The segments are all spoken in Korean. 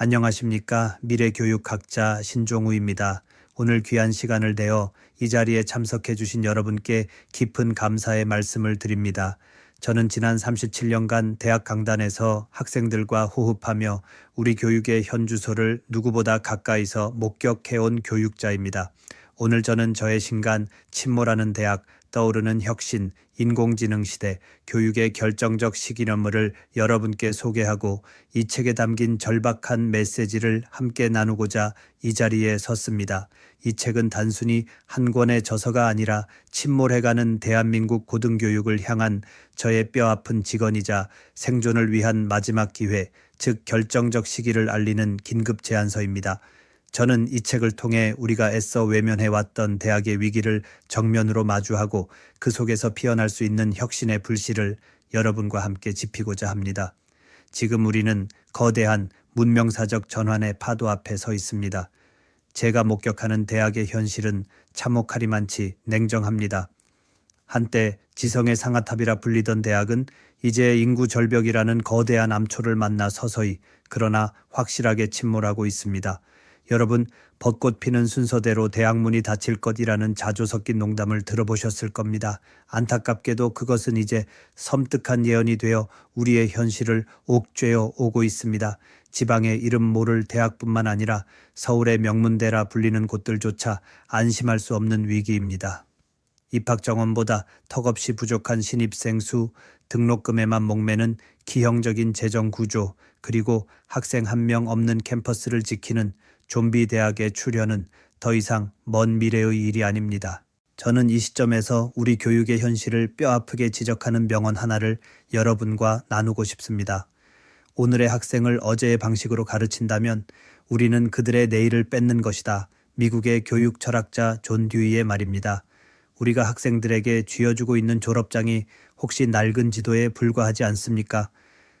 안녕하십니까. 미래교육 학자 신종우입니다. 오늘 귀한 시간을 내어 이 자리에 참석해 주신 여러분께 깊은 감사의 말씀을 드립니다. 저는 지난 37년간 대학 강단에서 학생들과 호흡하며 우리 교육의 현주소를 누구보다 가까이서 목격해온 교육자입니다. 오늘 저는 저의 신간 침몰하는 대학 떠오르는 혁신, 인공지능 시대, 교육의 결정적 시기점을 여러분께 소개하고 이 책에 담긴 절박한 메시지를 함께 나누고자 이 자리에 섰습니다. 이 책은 단순히 한 권의 저서가 아니라 침몰해가는 대한민국 고등교육을 향한 저의 뼈아픈 직언이자 생존을 위한 마지막 기회, 즉 결정적 시기를 알리는 긴급 제안서입니다. 저는 이 책을 통해 우리가 애써 외면해왔던 대학의 위기를 정면으로 마주하고 그 속에서 피어날 수 있는 혁신의 불씨를 여러분과 함께 지피고자 합니다. 지금 우리는 거대한 문명사적 전환의 파도 앞에 서 있습니다. 제가 목격하는 대학의 현실은 참혹하리만치 냉정합니다. 한때 지성의 상아탑이라 불리던 대학은 이제 인구 절벽이라는 거대한 암초를 만나 서서히 그러나 확실하게 침몰하고 있습니다. 여러분 벚꽃 피는 순서대로 대학문이 닫힐 것이라는 자조 섞인 농담을 들어보셨을 겁니다. 안타깝게도 그것은 이제 섬뜩한 예언이 되어 우리의 현실을 옥죄어 오고 있습니다. 지방의 이름 모를 대학뿐만 아니라 서울의 명문대라 불리는 곳들조차 안심할 수 없는 위기입니다. 입학 정원보다 턱없이 부족한 신입생 수, 등록금에만 목매는 기형적인 재정 구조, 그리고 학생 한 명 없는 캠퍼스를 지키는 좀비 대학의 출현은 더 이상 먼 미래의 일이 아닙니다. 저는 이 시점에서 우리 교육의 현실을 뼈아프게 지적하는 명언 하나를 여러분과 나누고 싶습니다. 오늘의 학생을 어제의 방식으로 가르친다면 우리는 그들의 내일을 뺏는 것이다. 미국의 교육 철학자 존 듀이의 말입니다. 우리가 학생들에게 쥐어주고 있는 졸업장이 혹시 낡은 지도에 불과하지 않습니까?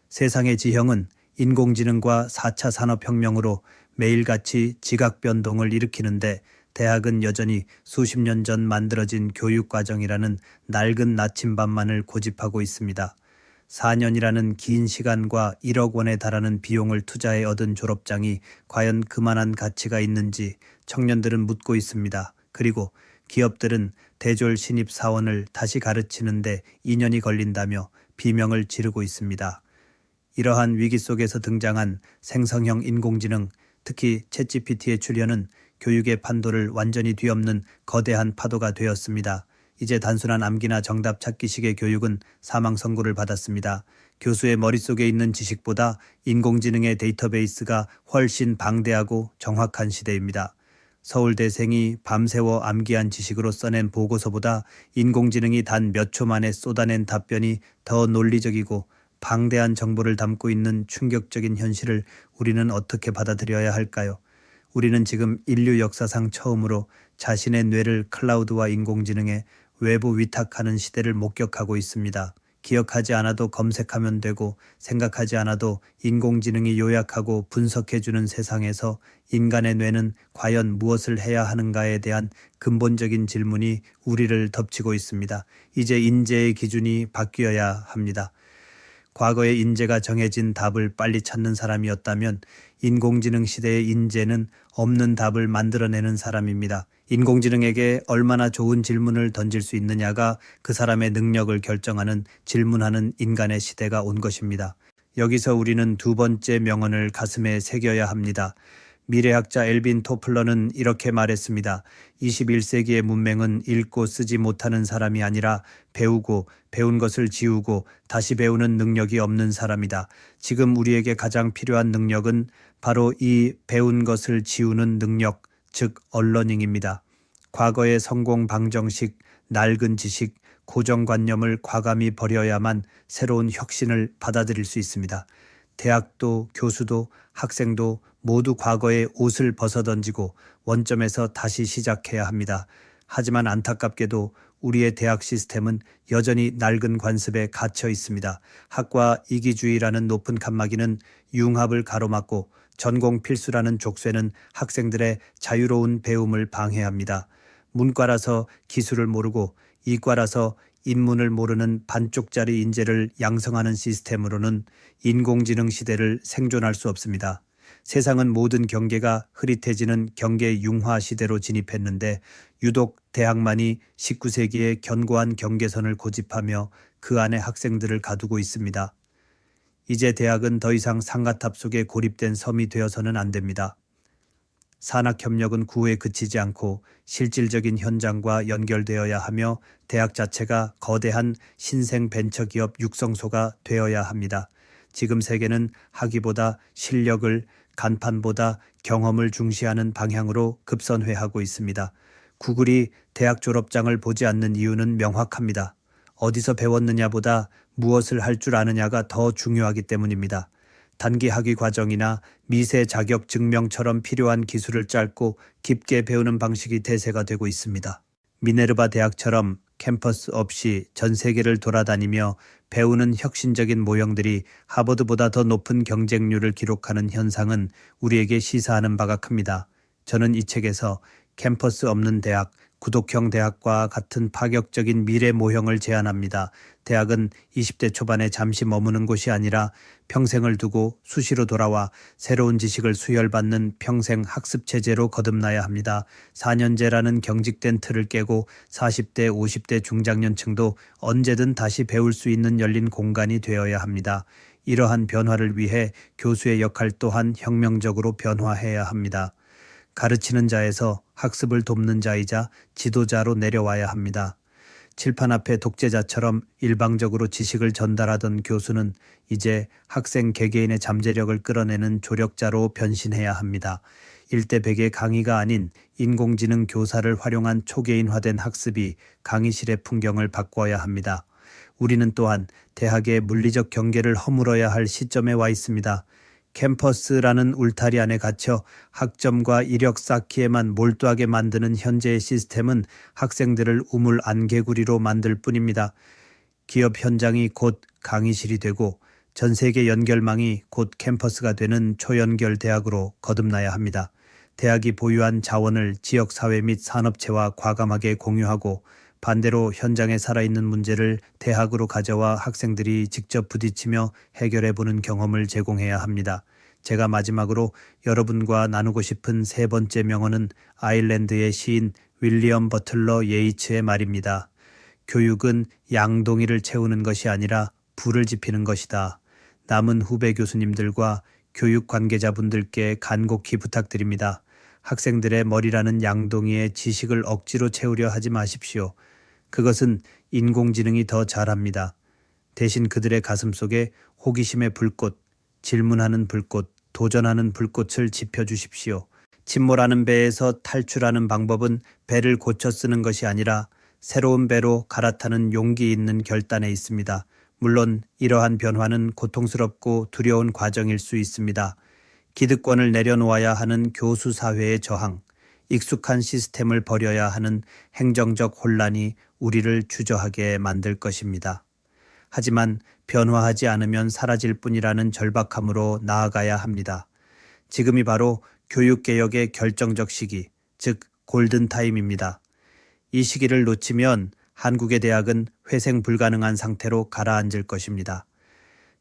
세상의 지형은 인공지능과 4차 산업혁명으로 매일같이 지각 변동을 일으키는데 대학은 여전히 수십 년 전 만들어진 교육과정이라는 낡은 나침반만을 고집하고 있습니다. 4년이라는 긴 시간과 1억 원에 달하는 비용을 투자해 얻은 졸업장이 과연 그만한 가치가 있는지 청년들은 묻고 있습니다. 그리고 기업들은 대졸 신입 사원을 다시 가르치는데 2년이 걸린다며 비명을 지르고 있습니다. 이러한 위기 속에서 등장한 생성형 인공지능, 특히 챗GPT의 출현은 교육의 판도를 완전히 뒤엎는 거대한 파도가 되었습니다. 이제 단순한 암기나 정답 찾기식의 교육은 사망 선고를 받았습니다. 교수의 머릿속에 있는 지식보다 인공지능의 데이터베이스가 훨씬 방대하고 정확한 시대입니다. 서울대생이 밤새워 암기한 지식으로 써낸 보고서보다 인공지능이 단 몇 초 만에 쏟아낸 답변이 더 논리적이고 방대한 정보를 담고 있는 충격적인 현실을 우리는 어떻게 받아들여야 할까요? 우리는 지금 인류 역사상 처음으로 자신의 뇌를 클라우드와 인공지능에 외부 위탁하는 시대를 목격하고 있습니다. 기억하지 않아도 검색하면 되고 생각하지 않아도 인공지능이 요약하고 분석해주는 세상에서 인간의 뇌는 과연 무엇을 해야 하는가에 대한 근본적인 질문이 우리를 덮치고 있습니다. 이제 인재의 기준이 바뀌어야 합니다. 과거의 인재가 정해진 답을 빨리 찾는 사람이었다면 인공지능 시대의 인재는 없는 답을 만들어내는 사람입니다. 인공지능에게 얼마나 좋은 질문을 던질 수 있느냐가 그 사람의 능력을 결정하는 질문하는 인간의 시대가 온 것입니다. 여기서 우리는 두 번째 명언을 가슴에 새겨야 합니다. 미래학자 엘빈 토플러는 이렇게 말했습니다. 21세기의 문맹은 읽고 쓰지 못하는 사람이 아니라 배우고 배운 것을 지우고 다시 배우는 능력이 없는 사람이다. 지금 우리에게 가장 필요한 능력은 바로 이 배운 것을 지우는 능력, 즉 언러닝입니다. 과거의 성공 방정식, 낡은 지식, 고정관념을 과감히 버려야만 새로운 혁신을 받아들일 수 있습니다. 대학도 교수도 학생도 모두 과거의 옷을 벗어던지고 원점에서 다시 시작해야 합니다. 하지만 안타깝게도 우리의 대학 시스템은 여전히 낡은 관습에 갇혀 있습니다. 학과 이기주의라는 높은 칸막이는 융합을 가로막고 전공 필수라는 족쇄는 학생들의 자유로운 배움을 방해합니다. 문과라서 기술을 모르고 이과라서 인문을 모르는 반쪽짜리 인재를 양성하는 시스템으로는 인공지능 시대를 생존할 수 없습니다. 세상은 모든 경계가 흐릿해지는 경계 융화 시대로 진입했는데 유독 대학만이 19세기의 견고한 경계선을 고집하며 그 안에 학생들을 가두고 있습니다. 이제 대학은 더 이상 상가탑 속에 고립된 섬이 되어서는 안 됩니다. 산학협력은 구호에 그치지 않고 실질적인 현장과 연결되어야 하며 대학 자체가 거대한 신생 벤처기업 육성소가 되어야 합니다. 지금 세계는 학위보다 실력을 간판보다 경험을 중시하는 방향으로 급선회하고 있습니다. 구글이 대학 졸업장을 보지 않는 이유는 명확합니다. 어디서 배웠느냐보다 무엇을 할 줄 아느냐가 더 중요하기 때문입니다. 단기 학위 과정이나 미세 자격 증명처럼 필요한 기술을 짧고 깊게 배우는 방식이 대세가 되고 있습니다. 미네르바 대학처럼 캠퍼스 없이 전 세계를 돌아다니며 배우는 혁신적인 모형들이 하버드보다 더 높은 경쟁률을 기록하는 현상은 우리에게 시사하는 바가 큽니다. 저는 이 책에서 캠퍼스 없는 대학, 구독형 대학과 같은 파격적인 미래 모형을 제안합니다. 대학은 20대 초반에 잠시 머무는 곳이 아니라 평생을 두고 수시로 돌아와 새로운 지식을 수혈받는 평생 학습 체제로 거듭나야 합니다. 4년제라는 경직된 틀을 깨고 40대, 50대 중장년층도 언제든 다시 배울 수 있는 열린 공간이 되어야 합니다. 이러한 변화를 위해 교수의 역할 또한 혁명적으로 변화해야 합니다. 가르치는 자에서 학습을 돕는 자이자 지도자로 내려와야 합니다. 칠판 앞에 독재자처럼 일방적으로 지식을 전달하던 교수는 이제 학생 개개인의 잠재력을 끌어내는 조력자로 변신해야 합니다. 일대 백의 강의가 아닌 인공지능 교사를 활용한 초개인화된 학습이 강의실의 풍경을 바꿔야 합니다. 우리는 또한 대학의 물리적 경계를 허물어야 할 시점에 와 있습니다. 캠퍼스라는 울타리 안에 갇혀 학점과 이력 쌓기에만 몰두하게 만드는 현재의 시스템은 학생들을 우물 안개구리로 만들 뿐입니다. 기업 현장이 곧 강의실이 되고 전 세계 연결망이 곧 캠퍼스가 되는 초연결 대학으로 거듭나야 합니다. 대학이 보유한 자원을 지역사회 및 산업체와 과감하게 공유하고 반대로 현장에 살아있는 문제를 대학으로 가져와 학생들이 직접 부딪히며 해결해 보는 경험을 제공해야 합니다. 제가 마지막으로 여러분과 나누고 싶은 세 번째 명언은 아일랜드의 시인 윌리엄 버틀러 예이츠의 말입니다. 교육은 양동이를 채우는 것이 아니라 불을 지피는 것이다. 남은 후배 교수님들과 교육 관계자분들께 간곡히 부탁드립니다. 학생들의 머리라는 양동이에 지식을 억지로 채우려 하지 마십시오. 그것은 인공지능이 더 잘합니다. 대신 그들의 가슴 속에 호기심의 불꽃, 질문하는 불꽃, 도전하는 불꽃을 지펴주십시오. 침몰하는 배에서 탈출하는 방법은 배를 고쳐 쓰는 것이 아니라 새로운 배로 갈아타는 용기 있는 결단에 있습니다. 물론 이러한 변화는 고통스럽고 두려운 과정일 수 있습니다. 기득권을 내려놓아야 하는 교수 사회의 저항, 익숙한 시스템을 버려야 하는 행정적 혼란이 우리를 주저하게 만들 것입니다. 하지만 변화하지 않으면 사라질 뿐이라는 절박함으로 나아가야 합니다. 지금이 바로 교육개혁의 결정적 시기, 즉 골든타임입니다. 이 시기를 놓치면 한국의 대학은 회생 불가능한 상태로 가라앉을 것입니다.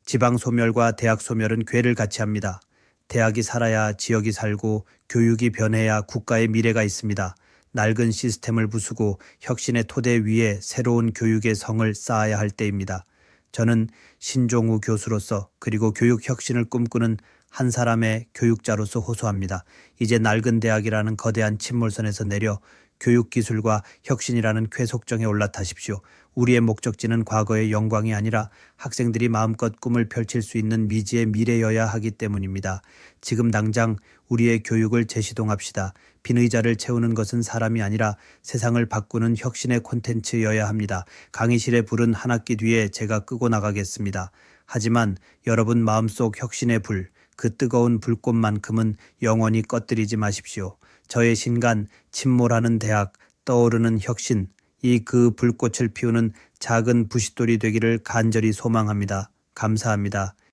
지방 소멸과 대학 소멸은 괴를 같이 합니다. 대학이 살아야 지역이 살고 교육이 변해야 국가의 미래가 있습니다. 낡은 시스템을 부수고 혁신의 토대 위에 새로운 교육의 성을 쌓아야 할 때입니다. 저는 신종우 교수로서 그리고 교육 혁신을 꿈꾸는 한 사람의 교육자로서 호소합니다. 이제 낡은 대학이라는 거대한 침몰선에서 내려 교육기술과 혁신이라는 쾌속정에 올라타십시오. 우리의 목적지는 과거의 영광이 아니라 학생들이 마음껏 꿈을 펼칠 수 있는 미지의 미래여야 하기 때문입니다. 지금 당장 우리의 교육을 재시동합시다. 빈 의자를 채우는 것은 사람이 아니라 세상을 바꾸는 혁신의 콘텐츠여야 합니다. 강의실의 불은 한 학기 뒤에 제가 끄고 나가겠습니다. 하지만 여러분 마음속 혁신의 불, 그 뜨거운 불꽃만큼은 영원히 꺼뜨리지 마십시오. 저의 신간, 침몰하는 대학, 떠오르는 혁신, 이 그 불꽃을 피우는 작은 부싯돌이 되기를 간절히 소망합니다. 감사합니다.